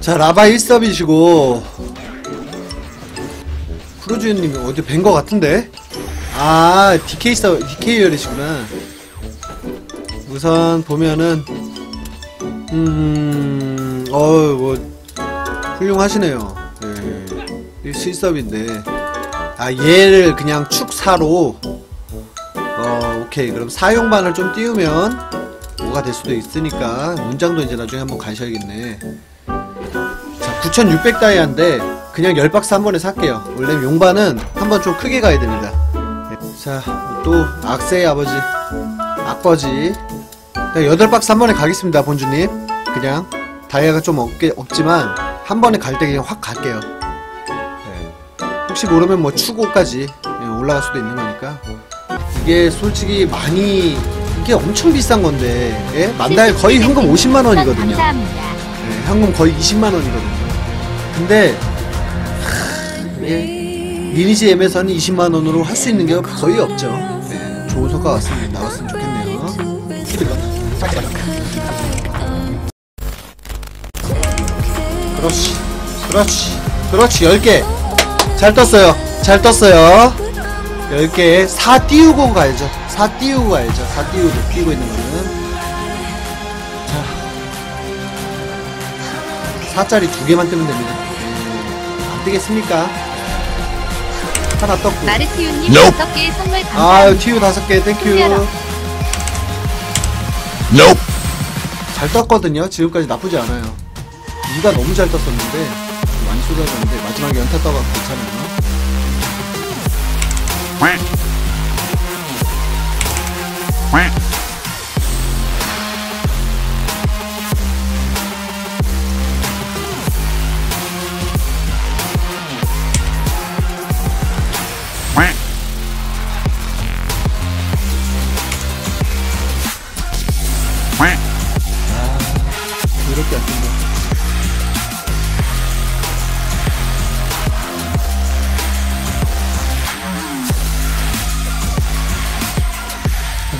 자 라바 1서비시고. 프로주연님 어디 뵌거 같은데? 아 DK 서 DK 열이시구나. 우선 보면은 음 어우 뭐 훌륭하시네요. 네. 실섭인데. 아 얘를 그냥 축사로 어 오케이. 그럼 사용반을 좀 띄우면 뭐가 될 수도 있으니까 문장도 이제 나중에 한번 가셔야겠네. 자 9600다이아인데 그냥 10박스 한 번에 살게요 원래 용반은 한 번 좀 크게 가야 됩니다 네. 자또 악세의 아버지 악버지 8박스 한 번에 가겠습니다 본주님 그냥 다이아가 좀 없게, 없지만 한 번에 갈 때 그냥 확 갈게요 네. 혹시 모르면 뭐 추고까지 예, 올라갈 수도 있는 거니까 이게 솔직히 많이 이게 엄청 비싼 건데 예? 만달 거의 현금 50만 원이거든요. 네, 현금 거의 20만 원이거든요. 근데 리니지 M에서는 20만 원으로 할 수 있는 게 거의 없죠. 네, 좋은 성과 왔으면 나왔으면 좋겠네요. 그렇지, 그렇지, 그렇지. 10개. 잘 떴어요. 잘 떴어요. 10개. 4 띄우고 가야죠. 4 띄우고 가야죠. 4 띄우고 띄고 있는 거는. 4짜리 두 개만 뜨면 됩니다. 음, 안 뜨겠습니까? 하나 떴고. 마르티우님 Nope. 다섯 개의 선물 아유, 감사합니다. 티유 다섯 개, 땡큐. 신기하다. Nope. 잘 떴거든요. 지금까지 나쁘지 않아요. 이가 너무 잘 떴었는데, 많이 쏟아졌는데, 마지막에 연타 떠가 괜찮아요.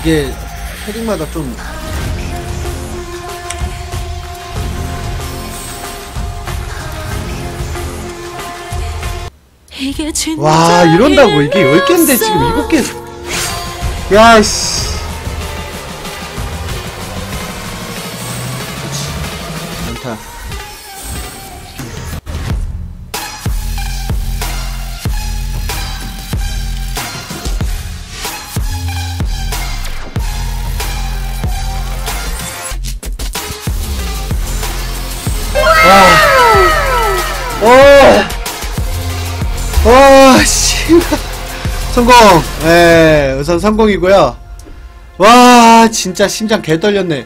이게 헤딩마다 좀 이게 와 이런다고? 이게 10개인데 지금 7개. 야씨 와, 씨. 성공. 예, 우선 성공이고요. 와, 진짜 심장 개 떨렸네.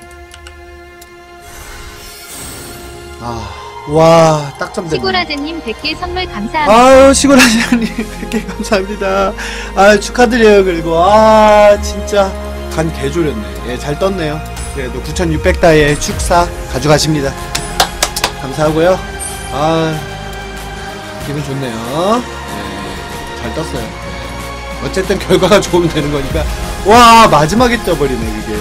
아, 와, 딱점 됐네. 시고라제님 100개 선물 감사합니다. 아유, 시골아저님 100개 감사합니다. 아 축하드려요. 그리고, 아, 진짜 간 개 졸였네. 예, 잘 떴네요. 그래도 9600다의 축사 가져가십니다. 감사하고요. 아, 기분 좋네요. 예, 잘 떴어요. 예. 어쨌든 결과가 좋으면 되는 거니까. 와, 마지막에 떠버리네, 그게.